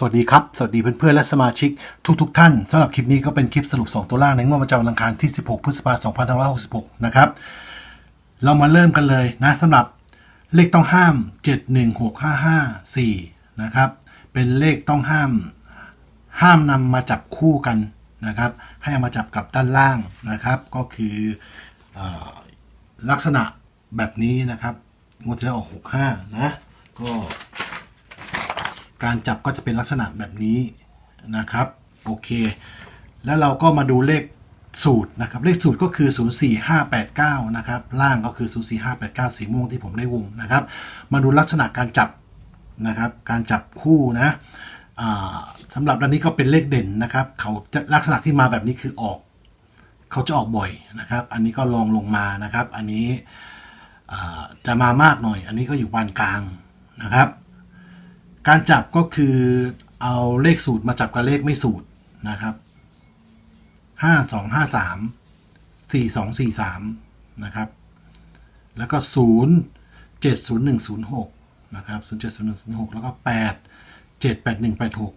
สวัสดีครับ สวัสดีเพื่อนๆ และสมาชิกทุกๆทท่านสำหรับคลิปนี้ก็เป็นคลิปสรุป 2 ตัวล่างในงวดประจำวันอังคารที่ 16 พฤษภาคม2566 นะครับ เรามาเริ่มกันเลยนะสำหรับเลขต้องห้าม 716554 นะครับ เป็นเลขต้องห้าม ห้ามนำมาจับคู่กันนะครับ ให้เอามาจับกับด้านล่างนะครับ ก็คือออลักษณะแบบนี้นะครับงวดที่แล้วออก65 นะ ก็ การจับก็จะเป็นลักษณะแบบนี้นะครับโอเค แล้วเราก็มาดูเลขสูตรนะครับ เลขสูตรก็คือ 04589 นะครับ ล่างก็คือ 04589 สีม่วงที่ผมได้วงนะครับ มาดูลักษณะการจับนะครับ การจับคู่นะสำหรับด้านนี้ก็เป็นเลขเด่นนะครับ เขาจะลักษณะที่มาแบบนี้คือออก เขาจะออกบ่อยนะครับ อันนี้ก็ลองลงมานะครับ อันนี้จะมามากหน่อย อันนี้ก็อยู่ปานกลางนะครับ การจับก็คือเอาเลขสูตรมาจับกับเลขไม่สูตรนะครับห้าสองห้าสามสี่สองสี่สามนะครับ แล้วก็ศูนย์เจ็ดศูนย์หนึ่งศูนย์หกนะครับศูนย์เจ็ดศูนย์หนึ่งศูนย์หกแล้วก็แปดเจ็ดแปดหนึ่งแปดหก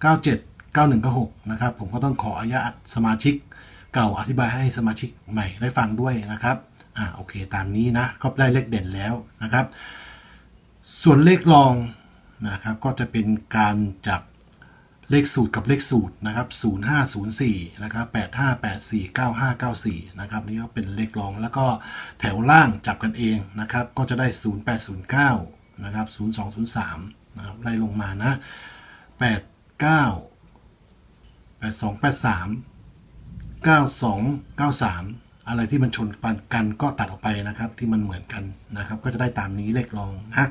เก้าเจ็ดเก้าหนึ่งเก้าหกนะครับ ผมก็ต้องขออนุญาตสมาชิกเก่าอธิบายให้สมาชิกใหม่ได้ฟังด้วยนะครับ อ่าโอเคตามนี้นะก็ได้เลขเด่นแล้วนะครับ ส่วนเลขรองนะครับก็จะเป็นการจับเลขสูตรกับเลขสูตรนะครับ 0504 นะครับ 8584 9594 นะครับนี่ก็เป็นเลขรองแล้วก็แถวล่างจับกันเองนะครับ ก็จะได้ 0809 นะครับ 0203 นะครับไล่ลงมานะ 89 8283 9293 อะไรที่มันชนกันก็ตัดออกไปนะครับ ที่มันเหมือนกันนะครับ ก็จะได้ตามนี้เลขรองนะ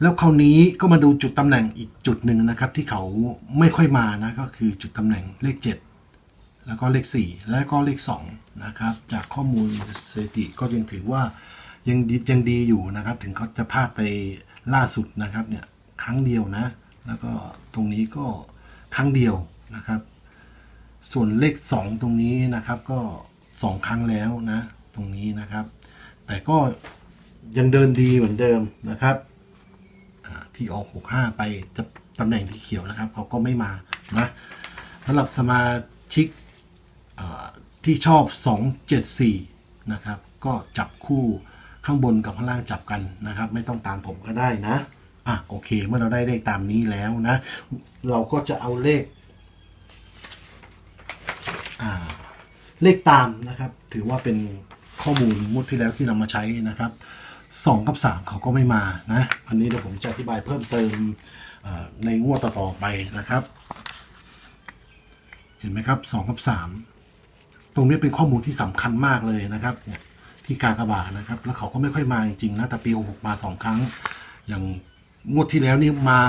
แล้วคราวนี้ก็มาดูจุดตำแหน่งอีกจุดหนึ่งนะครับ ที่เขาไม่ค่อยมานะก็คือจุดตำแหน่งเลข 7 แล้วก็เลข 4 แล้วก็เลข2นะครับจากข้อมูลสถิติก็ยังถือว่ายังดียังดีอยู่นะครับ ถึงเขาจะพลาดไปล่าสุดนะครับเนี่ยครั้งเดียวนะ แล้วก็ตรงนี้ก็ครั้งเดียวนะครับ ส่วนเลข 2 ตรงนี้นะครับก็ 2 ครั้งแล้วนะ ตรงนี้นะครับ แต่ก็ยังเดินดีเหมือนเดิมนะครับที่ออก 65 ไปจะตำแหน่งที่เขียวนะครับเขาก็ไม่มานะสำหรับสมาชิกที่ชอบ 274 นะครับ ก็จับคู่ข้างบนกับข้างล่างจับกันนะครับ ไม่ต้องตามผมก็ได้นะอะโอเค เมื่อเราได้เลขตามนี้แล้วนะ เราก็จะเอาเลข เลขตามนะครับ ถือว่าเป็นข้อมูลมุดที่แล้วที่นำมาใช้นะครับสองกับสามเขาก็ไม่มานะอันนี้เดี๋ยวผมจะอธิบายเพิ่มเติมในงวดต่อๆไปนะครับ เห็นไหมครับสองกับสามตรงนี้เป็นข้อมูลที่สำคัญมากเลยนะครับเนี่ยที่กากบาทนะครับ แล้วเขาก็ไม่ค่อยมาจริงๆนะแต่ปีหกมาสองครั้ง อย่างงวดที่แล้วนี่มา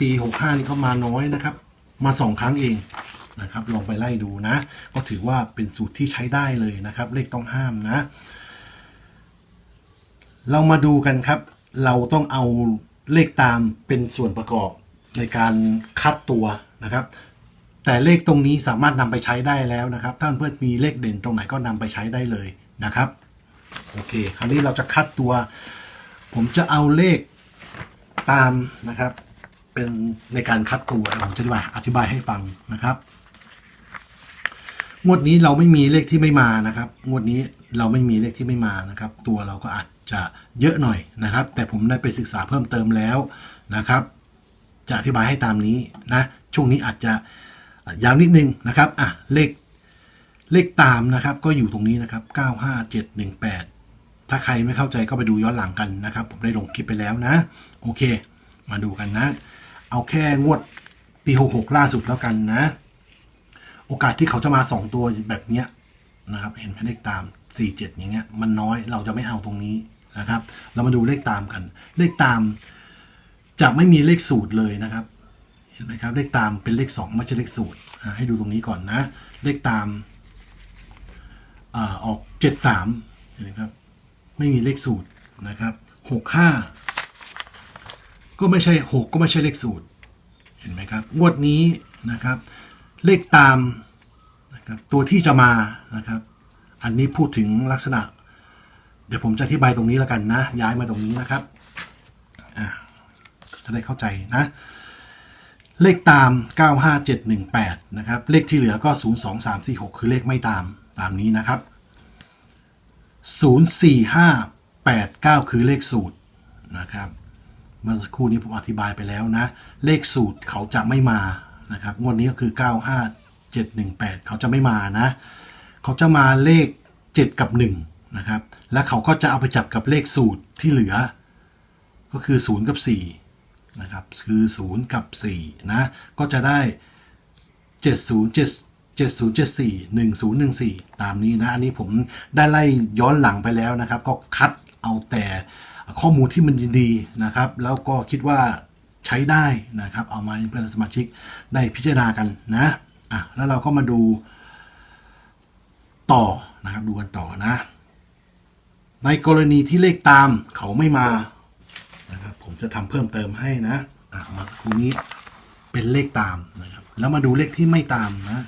ปีหกห้านี่เขามาน้อยนะครับ มาสองครั้งเอง นะครับ ลองไปไล่ดูนะ ก็ถือว่าเป็นสูตรที่ใช้ได้เลยนะครับ เลขต้องห้ามนะ เรามาดูกันครับ เราต้องเอาเลขตามเป็นส่วนประกอบในการคัดตัวนะครับแต่เลขตรงนี้สามารถนำไปใช้ได้แล้วนะครับถ้าเพื่อนมีเลขเด่นตรงไหนก็นำไปใช้ได้เลยนะครับโอเค คราวนี้เราจะคัดตัว ผมจะเอาเลขตามนะครับ เป็นในการคัดตัวผมจะอธิบายอธิบายให้ฟังนะครับ งวดนี้เราไม่มีเลขที่ไม่มานะครับ งวดนี้เราไม่มีเลขที่ไม่มานะครับ ตัวเราก็อาจจะเยอะหน่อยนะครับ แต่ผมได้ไปศึกษาเพิ่มเติมแล้วนะครับ จะอธิบายให้ตามนี้นะช่วงนี้อาจจะยาวนิดนึงนะครับอะเลขเลขตามนะครับ ก็อยู่ตรงนี้นะครับ 95718 ถ้าใครไม่เข้าใจก็ไปดูย้อนหลังกันนะครับ ผมได้ลงคลิปไปแล้วนะ โอเค มาดูกันนะ เอาแค่งวดปี 66 ล่าสุดแล้วกันนะ โอกาสที่เขาจะมา2ตัวแบบเนี้ยนะครับ เห็นไหมเลขตาม 47 อย่างเงี้ย มันน้อยเราจะไม่เอาตรงนี้นะครับ เรามาดูเลขตามกัน เลขตาม จะไม่มีเลขสูตรเลยนะครับ เห็นไหมครับ เลขตามเป็นเลข2ไม่ใช่เลขสูตร ให้ดูตรงนี้ก่อนนะ เลขตามอาออก 73เห็นไหมครับ ไม่มีเลขสูตรนะครับ65 ก็ไม่ใช่ 6 ก็ไม่ใช่เลขสูตร เห็นไหมครับงวดนี้นะครับ เลขตามนะครับตัวที่จะมานะครับ อันนี้พูดถึงลักษณะ เดี๋ยวผมจะอธิบายตรงนี้แล้วกันนะ ย้ายมาตรงนี้นะครับจะได้เข้าใจนะ เลขตาม 95718 นะครับ เลขที่เหลือก็ 02346 คือเลขไม่ตามตามนี้นะครับ 04589 คือเลขสูตรนะครับเมื่อสักครู่นี้ผมอธิบายไปแล้วนะ เลขสูตรเขาจะไม่มา นะครับงวดนี้ก็คือ 95718 เขาจะไม่มานะ เขาจะมาเลข 7 กับ1นะครับและเขาก็จะเอาไปจับกับเลขสูตรที่เหลือ ก็คือ 0 กับ4นะครับคือ 0 กับ4นะก็จะได้ 70 7074 1014 ตามนี้นะ อันนี้ผมได้ไล่ย้อนหลังไปแล้วนะครับ ก็คัดเอาแต่ข้อมูลที่มันดีนะครับ แล้วก็คิดว่า ใช้ได้นะครับ เอามาเพื่อนสมาชิกได้พิจารณากันนะอะแล้วเราก็มาดูต่อนะครับดูกันต่อนะ ในกรณีที่เลขตามเขาไม่มานะครับผมจะทำเพิ่มเติมให้นะอะมาสักครู่นี้เป็นเลขตามนะครับ แล้วมาดูเลขที่ไม่ตามนะ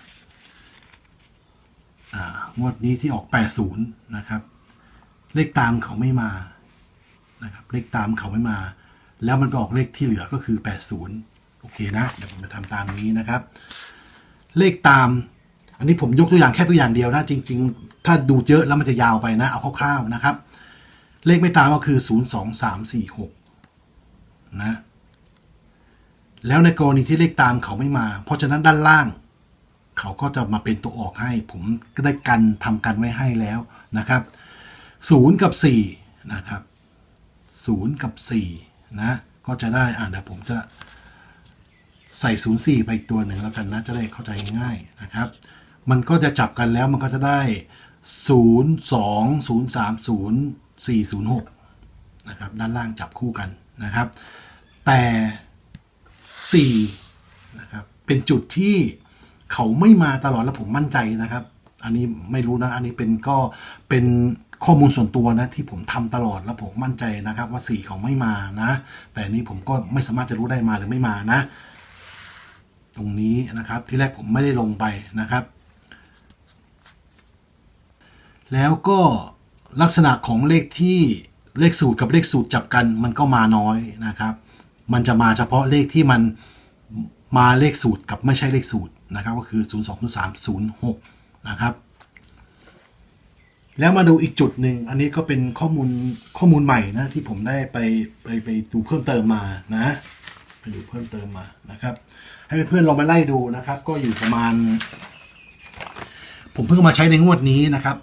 อ่างวดนี้ที่ออก80นะครับ เลขตามเขาไม่มานะครับ เลขตามเขาไม่มา แล้วมันไปออกเลขที่เหลือก็คือ 80 โอเคนะเดี๋ยวผมจะทำตามนี้นะครับ เลขตาม อันนี้ผมยกตัวอย่างแค่ตัวอย่างเดียวนะ จริง ๆ ถ้าดูเยอะแล้วมันจะยาวไปนะ เอาคร่าวๆนะครับ เลขไม่ตามก็คือ 0 2 3 4 6 นะ แล้วในกรณีที่เลขตามเขาไม่มา เพราะฉะนั้นด้านล่าง เขาก็จะมาเป็นตัวออกให้ ผมก็ได้กันทำกันไว้ให้แล้วนะครับ 0 กับ 4 นะครับ 0 กับ 4 นะ ก็จะได้อ่าเดี๋ยวผมจะใส่ 0 4 ไปอีกตัวหนึ่งแล้วกันนะ จะได้เข้าใจง่ายนะครับ มันก็จะจับกันแล้วมันก็จะได้ 0 2 0 3 0 4 0 6นะครับ ด้านล่างจับคู่กันนะครับ แต่4นะครับเป็นจุดที่เขาไม่มาตลอดแล้วผมมั่นใจนะครับ อันนี้ไม่รู้นะ อันนี้เป็นก็เป็น ข้อมูลส่วนตัวนะที่ผมทำตลอดแล้วผมมั่นใจนะครับ ว่าสีเขาไม่มานะ แต่นนี้ผมก็ไม่สามารถจะรู้ได้มาหรือไม่มานะ ตรงนี้นะครับที่แรกผมไม่ได้ลงไปนะครับ แล้วก็ลักษณะของเลขที่เลขสูตรกับเลขสูตรจับกันมันก็มาน้อยนะครับ มันจะมาเฉพาะเลขที่มันมาเลขสูตรกับไม่ใช่เลขสูตรนะครับ ก็คือ 0 2 0 3 0 6 นะครับ แล้วมาดูอีกจุดหนึ่ง อันนี้ก็เป็นข้อมูลข้อมูลใหม่นะที่ผมได้ไปไปไปดูเพิ่มเติมมานะไปดูเพิ่มเติมมานะครับ ให้เพื่อนๆลองไปไล่ดูนะครับ ก็อยู่ประมาณ ผมเพิ่งมาใช้ในงวดนี้นะครับ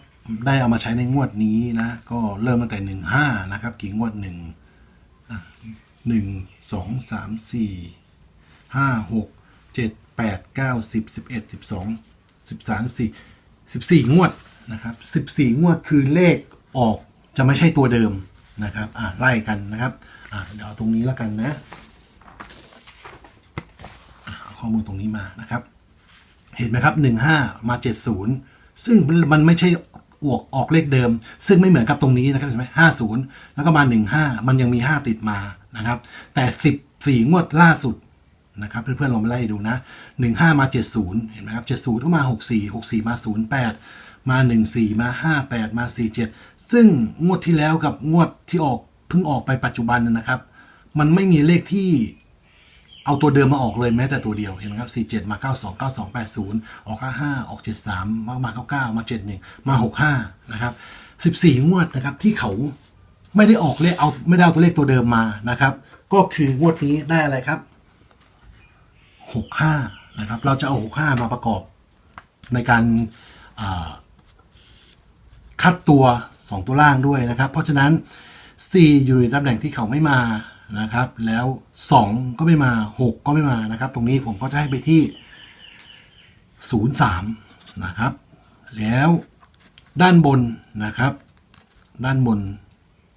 ได้เอามาใช้ในงวดนี้นะ ก็เริ่มตั้งแต่หนึ่งห้านะครับกี่งวดหนึ่งหนึ่งสองสามสี่ห้าหกเจ็ดแปดเก้าสิบสิบเอ็ดสิบสองสิบสามสิบสี่สิบสี่งวด นะครับสิบสี่งวดคือเลขออกจะไม่ใช่ตัวเดิมนะครับอ่าไล่กันนะครับอ่าเดี๋ยวเอาตรงนี้แล้วกันนะเอาข้อมูลตรงนี้มานะครับ เห็นไหมครับ 15 มา 70 ซึ่งมันไม่ใช่ออกออกเลขเดิม ซึ่งไม่เหมือนกับตรงนี้นะครับเห็นไหม50แล้วก็มา15มันยังมี5ติดมานะครับ แต่14งวดล่าสุดนะครับเพื่อนๆลองมาไล่ดูนะ15มา70เห็นไหมครับ70ก็มา64 64มา08 มา 14 มา 58 มา 47 ซึ่งงวดที่แล้วกับงวดที่ออกเพิ่งออกไปปัจจุบันนะครับ มันไม่มีเลขที่เอาตัวเดิมมาออกเลยแม้แต่ตัวเดียวเห็นไหมครับ 47 มา 92 92 80 ออก 55 ออก 73 มามา99 มา 71 มา 65 นะครับ 14 งวดนะครับที่เขาไม่ได้ออกเลขเอาไม่ได้เอาตัวเลขตัวเดิมมานะครับ ก็คืองวดนี้ได้อะไรครับ 65 นะครับ เราจะเอา 65 มาประกอบในการ คัดตัว 2 ตัวล่างด้วยนะครับ เพราะฉะนั้น 4 อยู่ในตำแหน่งที่เขาไม่มานะครับ แล้ว 2 ก็ไม่มา 6 ก็ไม่มานะครับ ตรงนี้ผมก็จะให้ไปที่ 03 นะครับ แล้วด้านบนนะครับ ด้านบน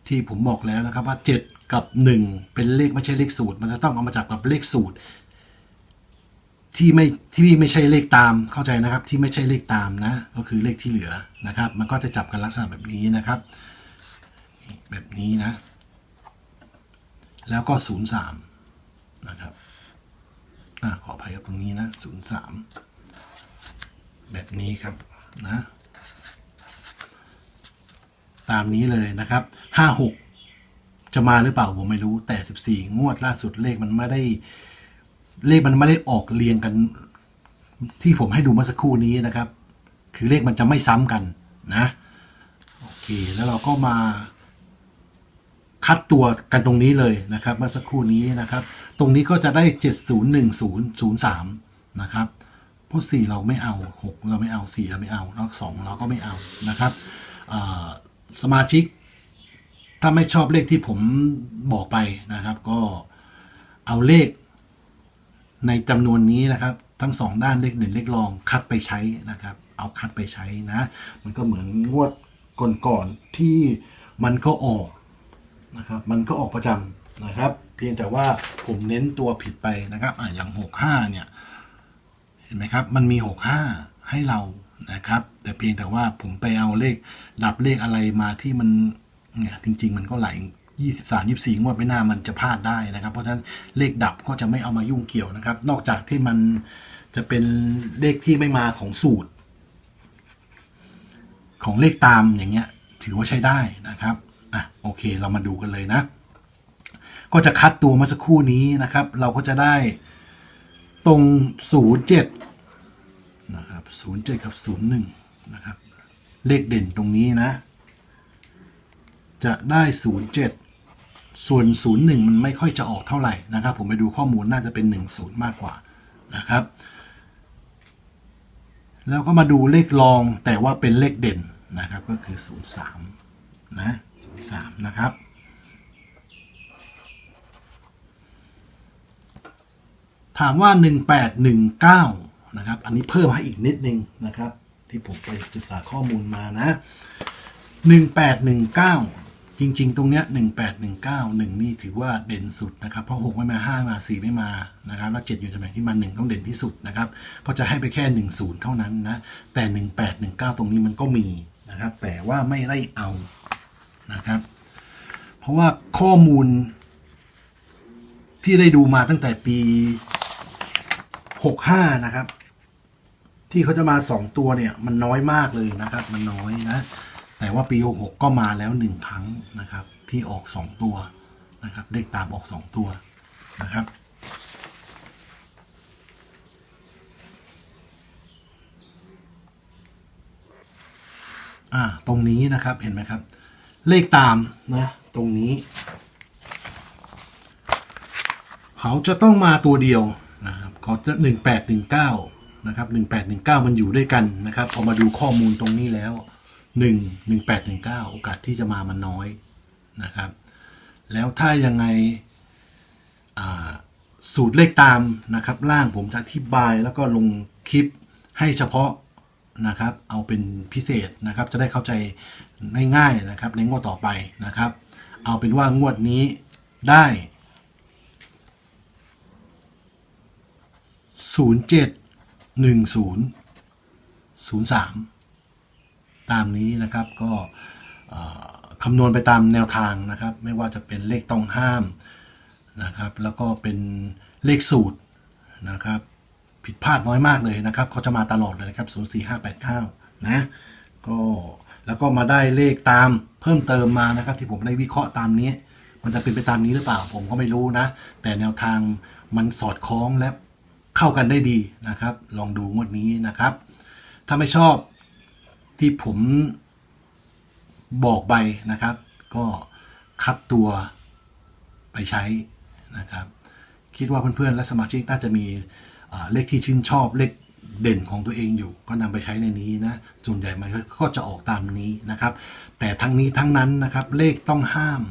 ที่ผมบอกแล้วนะครับว่า 7 กับ 1 เป็นเลขไม่ใช่เลขสูตร มันจะต้องเอามาจับกับเลขสูตร ที่ไม่ที่ไม่ใช่เลขตามเข้าใจนะครับที่ไม่ใช่เลขตามนะ ก็คือเลขที่เหลือนะครับ มันก็จะจับกันลักษณะแบบนี้นะครับ แบบนี้นะ แล้วก็ศูนย์สามนะครับอขออภัยครับตรงนี้นะศูนย์สามแบบนี้ครับนะตามนี้เลยนะครับห้าหกจะมาหรือเปล่าผมไม่รู้แต่14งวดล่าสุดเลขมันไม่ได้ เลขมันไม่ได้ออกเรียงกัน ที่ผมให้ดูเมื่อสักครู่นี้นะครับ คือเลขมันจะไม่ซ้ำกันนะโอเคแล้วเราก็มาคัดตัวกันตรงนี้เลยนะครับเมื่อสักครู่นี้นะครับ ตรงนี้ก็จะได้ 701003 นะครับเพราะ4เราไม่เอา 6 เราไม่เอา 4 เราไม่เอาแล้ว2เราก็ไม่เอานะครับสมาชิก ถ้าไม่ชอบเลขที่ผมบอกไปนะครับ ก็เอาเลข ในจำนวนนี้นะครับ ทั้งสองด้านเลขหนึ่งเลขรองคัดไปใช้นะครับ เอาคัดไปใช้นะ มันก็เหมือนงวดก่อนๆที่มันก็ออกนะครับ มันก็ออกประจำนะครับ เพียงแต่ว่าผมเน้นตัวผิดไปนะครับอะอย่างหกห้าเนี่ย เห็นไหมครับ มันมีหกห้าให้เรานะครับ แต่เพียงแต่ว่าผมไปเอาเลขดับเลขอะไรมาที่มันเนี่ยจริง ๆ มันก็หลาย ยี่สิบสามยี่สี่งวดไม่น่ามันจะพลาดได้นะครับ เพราะฉะนั้นเลขดับก็จะไม่เอามายุ่งเกี่ยวนะครับ นอกจากที่มันจะเป็นเลขที่ไม่มาของสูตร ของเลขตามอย่างเงี้ย ถือว่าใช้ได้นะครับอะโอเคเรามาดูกันเลยนะ ก็จะคัดตัวมาสักครู่นี้นะครับ เราก็จะได้ตรง 07นะครับ07 กับ 01 นะครับ เลขเด่นตรงนี้นะ จะได้ 07 ส่วน 01 มันไม่ค่อยจะออกเท่าไหร่นะครับ ผมไปดูข้อมูลน่าจะเป็น 10 มากกว่านะครับ แล้วก็มาดูเลขรองแต่ว่าเป็นเลขเด่นนะครับ ก็คือ 03 นะ 03 นะครับถามว่า 1819 นะครับ อันนี้เพิ่มให้อีกนิดนึงนะครับ ที่ผมไปศึกษาข้อมูลมานะ 1819 จริง ๆ ตรงเนี้ย1819 1นี่ถือว่าเด่นสุดนะครับเพราะ6ไม่มา5มา4ไม่มานะครับแล้ว7อยู่ตำแหน่งที่มา1ต้องเด่นที่สุดนะครับเพราะจะให้ไปแค่10เท่านั้นนะแต่1819ตรงนี้มันก็มีนะครับแต่ว่าไม่ได้เอานะครับ เพราะว่าข้อมูลที่ได้ดูมาตั้งแต่ปี65นะครับ ที่เขาจะมา2ตัวเนี่ย มันน้อยมากเลยนะครับ มันน้อยนะ แต่ว่าปี66ก็มาแล้ว1ครั้งนะครับ ที่ออก2ตัวนะครับเลขตามออก2ตัวนะครับอ่าตรงนี้นะครับเห็นไหมครับ เลขตามนะตรงนี้ เขาจะต้องมาตัวเดียวนะครับเขาจะหนึ่งแปดหนึ่งเก้านะครับหนึ่งแปดหนึ่งเก้ามันอยู่ด้วยกันนะครับพอมาดูข้อมูลตรงนี้แล้ว 1 1 8 1 9 โอกาสที่จะมามันน้อยนะครับ แล้วถ้ายังไงสูตรเลขตามนะครับ ล่างผมจะอธิบายแล้วก็ลงคลิปให้เฉพาะนะครับ เอาเป็นพิเศษนะครับ จะได้เข้าใจง่ายๆนะครับ ในงวดต่อไปนะครับ เอาเป็นว่างวดนี้ได้ 07 10 03 ตามนี้นะครับก็คำนวณไปตามแนวทางนะครับ ไม่ว่าจะเป็นเลขต้องห้ามนะครับ แล้วก็เป็นเลขสูตรนะครับ ผิดพลาดน้อยมากเลยนะครับเขาจะมาตลอดเลยนะครับ 04589 นะก็แล้วก็มาได้เลขตามเพิ่มเติมมานะครับ ที่ผมได้วิเคราะห์ตามนี้ มันจะเป็นไปตามนี้หรือเปล่า ผมก็ไม่รู้นะ แต่แนวทางมันสอดคล้องและเข้ากันได้ดีนะครับ ลองดูงวดนี้นะครับ ถ้าไม่ชอบ ที่ผมบอกไปนะครับ ก็คัดตัวไปใช้นะครับ คิดว่าเพื่อนๆและสมาชิกน่าจะมีเลขที่ชื่นชอบเลขเด่นของตัวเองอยู่ ก็นำไปใช้ในนี้นะส่วนใหญ่มันก็จะออกตามนี้นะครับ แต่ทั้งนี้ทั้งนั้นนะครับ เลขต้องห้าม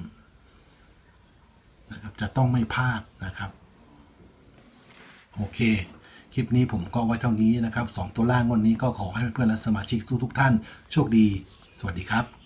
นะครับจะต้องไม่พลาดนะครับ โอเค คลิปนี้ผมก็ไว้เท่านี้นะครับสองตัวล่างวันนี้ก็ขอให้เพื่อนและสมาชิกทุกๆท่าน โชคดี สวัสดีครับ